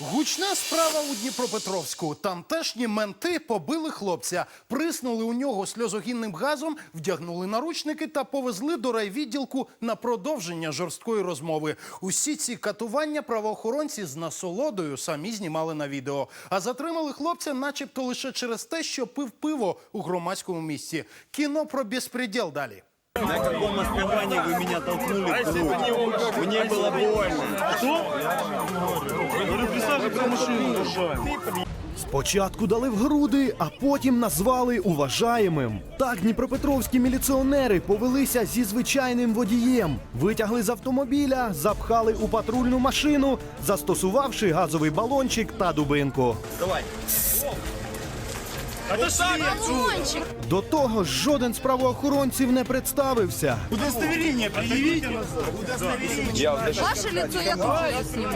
Гучна справа у Дніпропетровську. Тамтешні менти побили хлопця, приснули у нього сльозогінним газом, вдягнули наручники та повезли до райвідділку на продовження жорсткої розмови. Усі ці катування правоохоронці з насолодою самі знімали на відео. А затримали хлопця, начебто лише через те, що пив пиво у громадському місці. Кіно про безпреділ далі. На каком основании вы меня толкнули в грудь? Мне было больно. Спочатку дали в груди, а потім назвали уважаємим. Так дніпропетровські міліціонери повелися зі звичайним водієм, витягли з автомобіля, запхали у патрульну машину, застосувавши газовий балончик та дубинку. До того ж, жоден з правоохоронців не представився. Ваше лицо я тоже сниму.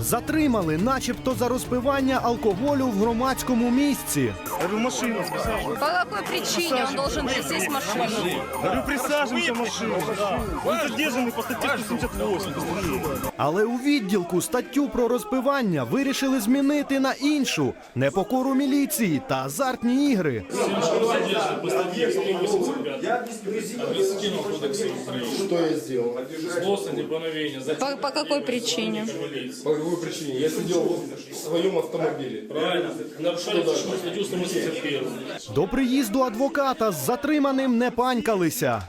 Затримали, начебто, за розпивання алкоголю в громадському місці. По какой причине он должен присесть в машину? Говорю, присаживайся в машину. Он задержанный по статье 178. Але у відділку статтю про розпивання вирішили змінити на іншу непокору міліції та азартні ігри. Что я сделал? Злостное неповиновение, По, по какой причине? По какой причине? Я сидел в своем автомобиле. правильно, нарушали статью 181. До приїзду адвоката з затриманим не панькалися.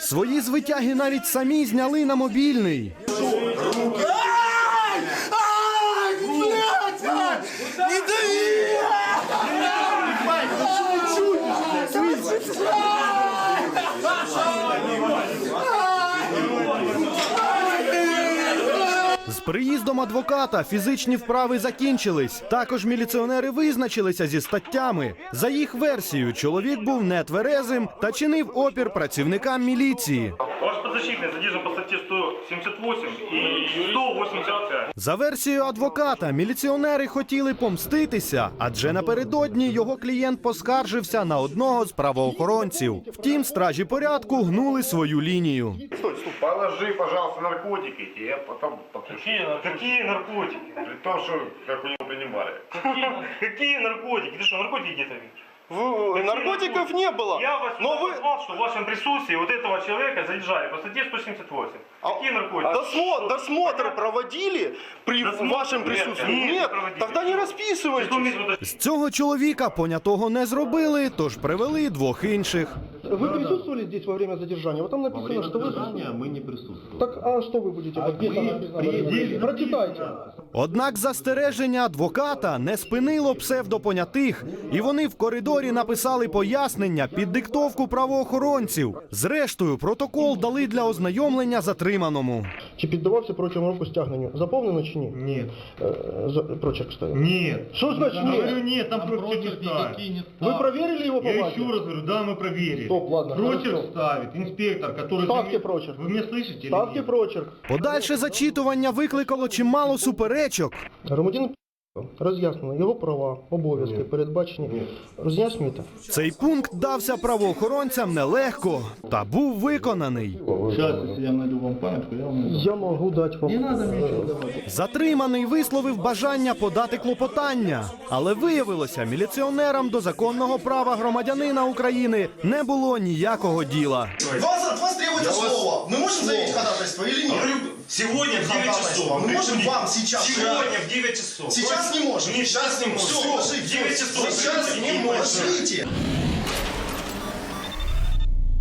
Свої звитяги навіть самі зняли на мобільний. З приїздом адвоката фізичні вправи закінчились. Також міліціонери визначилися зі статтями. За їх версією, чоловік був нетверезим та чинив опір працівникам міліції. Ваш подзащитный задержан по статье 178 и 185. За версією адвоката, міліціонери хотіли помститися, адже напередодні його клієнт поскаржився на одного з правоохоронців. Втім, стражі порядку гнули свою лінію. Положи, пожалуйста, наркотики, я потом подпишу. Какие, нар- какие наркотики? При том, что как у него принимали. Какие, какие наркотики? Ты что, наркотики где-то видишь? Наркотиков не было. Я вас Но вы назвал, что в вашем присутствии вот этого человека задержали по статье 178. Какие наркотики? досмотр, досмотр проводили при Досмотр? вашем Нет, присутствии? нет, не Нет, проводили. тогда не Что расписывайтесь. имеет в виду? З цього чоловіка понятого не зробили, тож привели двох інших. Вы присутствовали здесь во время задержания? Вот там написано, что вы... мы не присутствовали. Так, а что вы будете? Вот где там написано? Прочитайте. Однак застереження адвоката не спинило псевдопонятих, і вони в коридорі написали пояснення під диктовку правоохоронців. Зрештою, протокол дали для ознайомлення затриманому. Чи піддавався прочому року стягненню? Заповнено чи ні? Нет. Е, за- Прочерк ставив. Нет. Що значить ні? нет, там просто ставит. Ви перевірили його по Я базі? еще раз говорю, да, мы проверили. Стоп, ладно, Прочерк хорошо. ставит инспектор, который... Ставьте заме- прочерк. Вы меня слышите? или Ставте нет? прочерк. Подальше зачитування викликало чимало суперечок. Громадянин роз'яснено його права, обов'язки, передбачені. Роз'яснюєте? Цей пункт дався правоохоронцям нелегко та був виконаний. Я найду вам памятку, я вам... Я можу дати вам. Затриманий висловив бажання подати клопотання, але виявилося, міліціонерам до законного права громадянина України не було ніякого діла. Вас, от вас требуется слово. Мы можем заявить ходатайство или нет? Говорю, сегодня в 9 часов. Мы можем вам сейчас. Сегодня в 9 часов. Сейчас не можем. Нет, сейчас не можем. Все, Всё, ложи, в 9 часов. Сейчас не Закройте, можем.